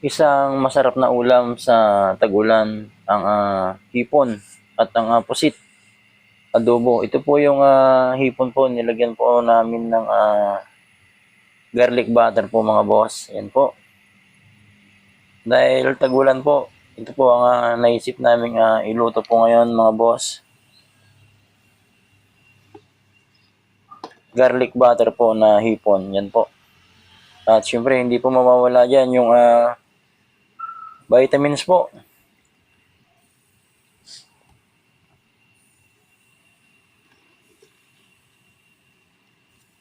Isang masarap na ulam sa tagulan ang ah, hipon at ang ah, pusit adobo. Ito po yung ah, hipon po nilagyan po namin ng ah, garlic butter po mga boss. Yan po. Dahil tagulan po, ito po ang ah, naisip namin ah, iluto po ngayon mga boss. Garlic butter po na hipon. Yan po. At syempre, hindi po mawawala dyan yung ah, vitamins po.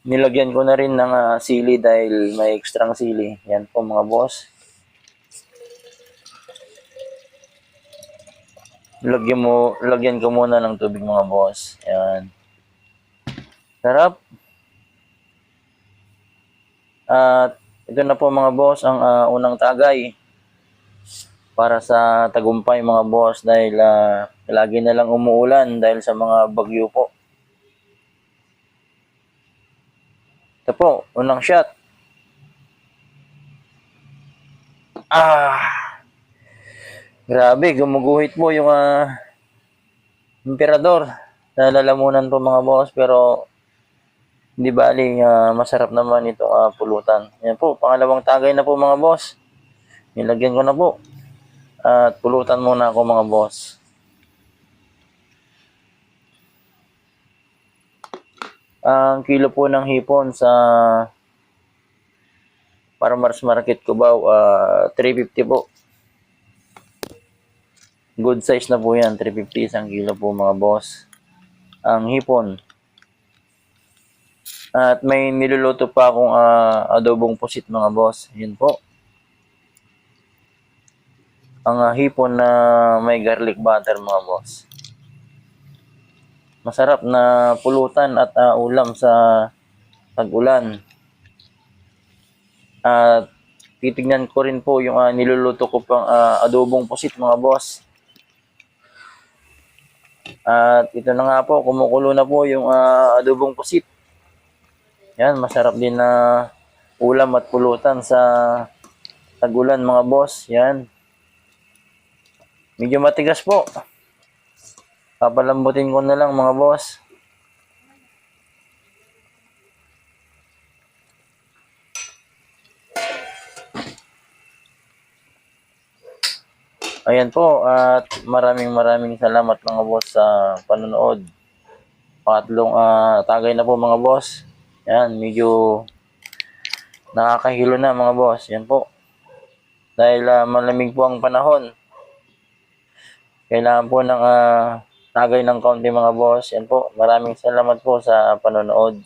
Nilagyan ko na rin ng ah, sili dahil may extrang sili. Yan po mga boss. Lagyan mo, lagyan ko muna ng tubig mga boss. Yan. Sarap. At ito na po mga boss ang ah, unang tagay para sa tagumpay mga boss dahil ah, lagi na lang umuulan dahil sa mga bagyo po. Ito po, unang shot. Ah! Grabe, gumuguhit po yung ah, emperador. Nalalamunan po mga boss pero hindi bali ah, masarap naman itong ah, pulutan. Yan po, pangalawang tagay na po mga boss. Nilagyan ko na po. At pulutan muna ako mga boss. Ang kilo po ng hipon sa Farmers Market Cubao, ah 350 po. Good size na po yan, 350 isang kilo po mga boss. Ang hipon. At may niluluto pa akong ah, adobong pusit mga boss. Yun po. Ang ah, hipon na may garlic butter mga boss. Masarap na pulutan at ah, ulam sa tag-ulan. At titignan ko rin po yung ah, niluluto ko pang ah, adobong pusit mga boss. At ito na nga po, kumukulo na po yung ah, adobong pusit. Yan, masarap din na ulam at pulutan sa tagulan mga boss. Yan. Medyo matigas po. Papalambutin ko na lang mga boss. Ayan po at maraming maraming salamat mga boss sa panonood. Pangatlong ah, tagay na po mga boss. Yan, medyo nakakahilo na mga boss. Yan po. Dahil ah, malamig po ang panahon. Kailangan po ng ah, tagay ng kaunti mga boss. Yan po. Maraming salamat po sa panonood.